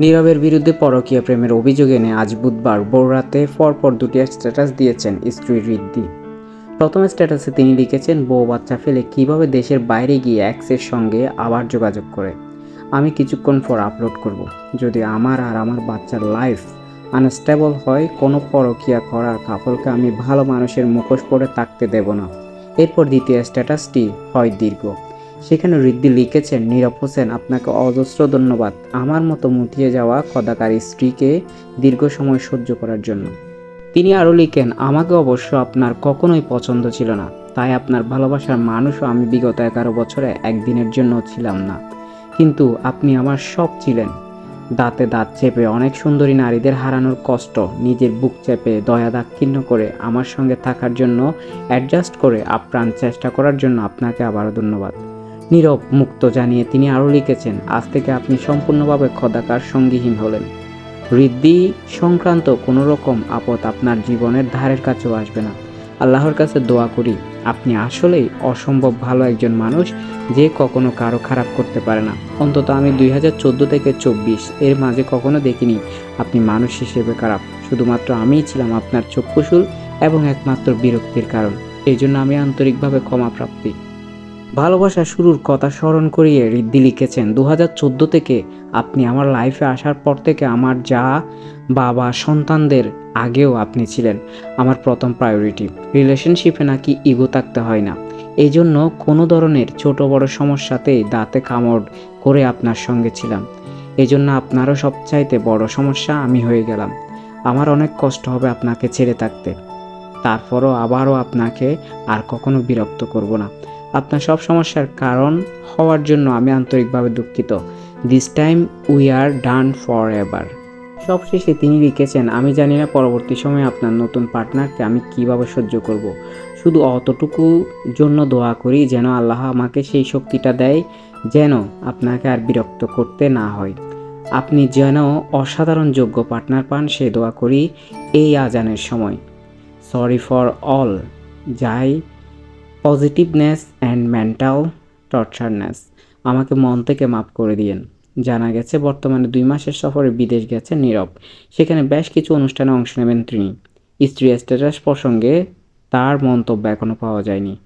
নীরবের বিরুদ্ধে পরকীয়া প্রেমের অভিযোগ এনে আজ বুধবার ভোররাতে পরপর দুটি স্ট্যাটাস দিয়েছেন স্ত্রী ঋদ্ধি। প্রথম স্ট্যাটাসে তিনি লিখেছেন, বউ বাচ্চা ফেলে কীভাবে দেশের বাইরে গিয়ে অ্যাক্সের সঙ্গে আবার যোগাযোগ করে? আমি কিছুক্ষণ পর আপলোড করব। যদি আমার আর আমার বাচ্চার লাইফ আনস্টেবল হয়, কোনো পরকীয়া করার কাপড়কে আমি ভালো মানুষের মুখোশ পরে থাকতে দেব না। এরপর দ্বিতীয় স্ট্যাটাসটি হয় দীর্ঘ। সেখানে ঋদ্ধি লিখেছেন, নীরব হোসেন, আপনাকে অজস্র ধন্যবাদ। আমার মতো মুটিয়ে যাওয়া কদাকার স্ত্রীকে দীর্ঘ সময় সহ্য করার জন্য। তিনি আরও লিখেন, আমাকে অবশ্য আপনার কখনোই পছন্দ ছিল না। তাই আপনার ভালোবাসার মানুষও আমি বিগত এগারো বছরে একদিনের জন্য ছিলাম না। কিন্তু আপনি আমার সব ছিলেন। দাঁতে দাঁত চেপে অনেক সুন্দরী নারীদের হারানোর কষ্ট, নিজের বুক চেপে দয়া দাক্ষিণ্য করে আমার সঙ্গে থাকার জন্য অ্যাডজাস্ট করে আপ্রাণ চেষ্টা করার জন্য আপনাকে আবারও ধন্যবাদ। নীরব মুক্ত জানিয়ে তিনি আরও লিখেছেন, আজ থেকে আপনি সম্পূর্ণভাবে খদাকার সঙ্গীহীন হলেন। ঋদ্ধি সংক্রান্ত কোনো রকম আপদ আপনার জীবনের ধারের কাছেও আসবে না। আল্লাহর কাছে দোয়া করি, আপনি আসলেই অসম্ভব ভালো একজন মানুষ যে কখনো কারও খারাপ করতে পারে না। অন্তত আমি দুই হাজার চোদ্দ থেকে চব্বিশ, এর মাঝে কখনো দেখিনি আপনি মানুষ হিসেবে খারাপ। শুধুমাত্র আমিই ছিলাম আপনার চক্ষুশুল এবং একমাত্র বিরক্তির কারণ। এই জন্য আমি আন্তরিকভাবে ক্ষমা প্রাপ্তি। ভালোবাসা শুরুর কথা স্মরণ করিয়ে ঋদ্ধি লিখেছেন। দু চোদ্দ থেকে আপনি আমার লাইফে আসার পর থেকে আমার যা বাবা, সন্তানদের আগেও আপনি ছিলেন আমার প্রথম প্রায়োরিটি রিলেশনশিপে নাকি ইগো থাকতে হয় না। এই জন্য কোনো ধরনের ছোট বড় সমস্যাতেই দাঁতে কামড় করে আপনার সঙ্গে ছিলাম। এই জন্য আপনারও সবচাইতে বড় সমস্যা আমি হয়ে গেলাম। আমার অনেক কষ্ট হবে আপনাকে ছেড়ে থাকতে। তারপরও আবারও আপনাকে আর কখনো বিরক্ত করব না। আপনার সব সমস্যার কারণ হওয়ার জন্য আমি আন্তরিকভাবে দুঃখিত। This time we are done for ever সবশেষে তিনি লিখেছেন, আমি জানি না পরবর্তী সময়ে আপনার নতুন পার্টনারকে আমি কীভাবে সহ্য করব। শুধু অতটুকু জন্য দোয়া করি যেন আল্লাহ আমাকে সেই শক্তিটা দেয় যেন আপনাকে আর বিরক্ত করতে না হয়। আপনি যেন অসাধারণ যোগ্য পার্টনার পান, সে দোয়া করি এই আজানের সময়। সরি ফর অল যাই পজিটিভনেস অ্যান্ড মেন্টাল টর্চারনেস আমাকে মন থেকে মাফ করে দিয়েন। জানা গেছে, বর্তমানে দুই মাসের সফরে বিদেশ গেছে নীরব। সেখানে বেশ কিছু অনুষ্ঠানে অংশ নেবেন তিনি। স্ত্রী স্ট্যাটাস প্রসঙ্গে তার মন্তব্য এখনও পাওয়া যায়নি।